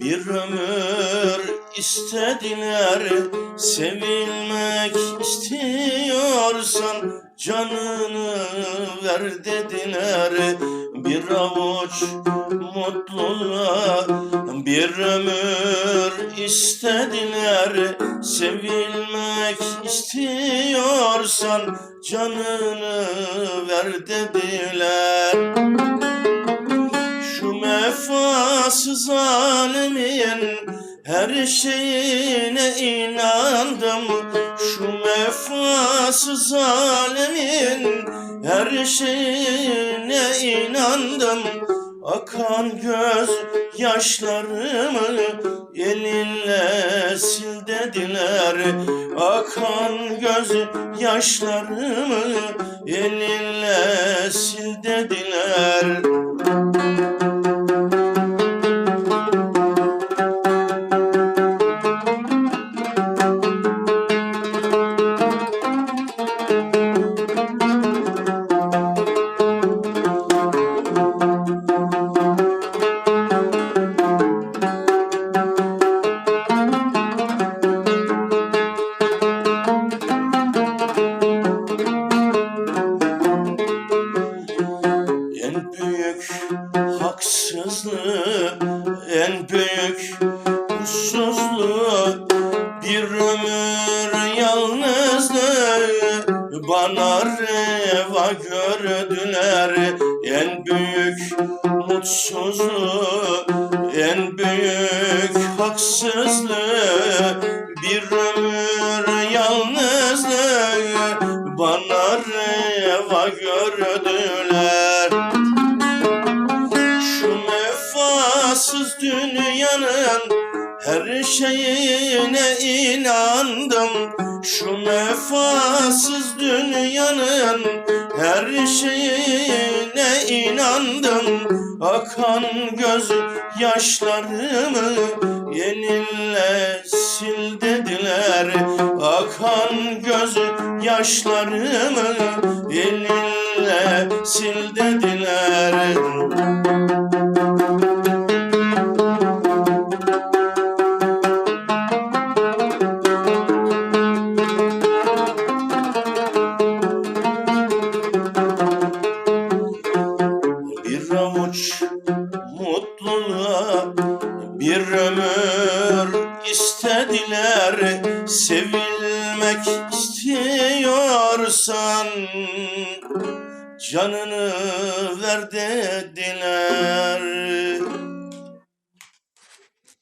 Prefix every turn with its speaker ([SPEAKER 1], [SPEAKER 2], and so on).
[SPEAKER 1] Bir ömür istediler. Sevilmek istiyorsan Canını ver dediler. Bir avuç mutluluğa Bir ömür istediler. Sevilmek istiyorsan Canını ver dediler vefasız alemin her şeyine inandım. Şu vefasız alemin her şeyine inandım. Akan göz yaşlarımı elinle sil dediler. Akan göz yaşlarımı elinle sil dediler haksızlığı, en büyük mutsuzluğu Bir ömür yalnızlığı bana reva gördüler. En büyük mutsuzluğu, en büyük haksızlığı Bir ömür yalnızlığı bana reva gördüler vefasız dünyanın her şeyine inandım. Şu vefasız dünyanın her şeyine inandım. Akan göz yaşlarımı yeninle sil dediler. Akan göz yaşlarımı yeninle sil dediler Avuç mutluluğa bir ömür istediler. Sevilmek istiyorsan canını ver dediler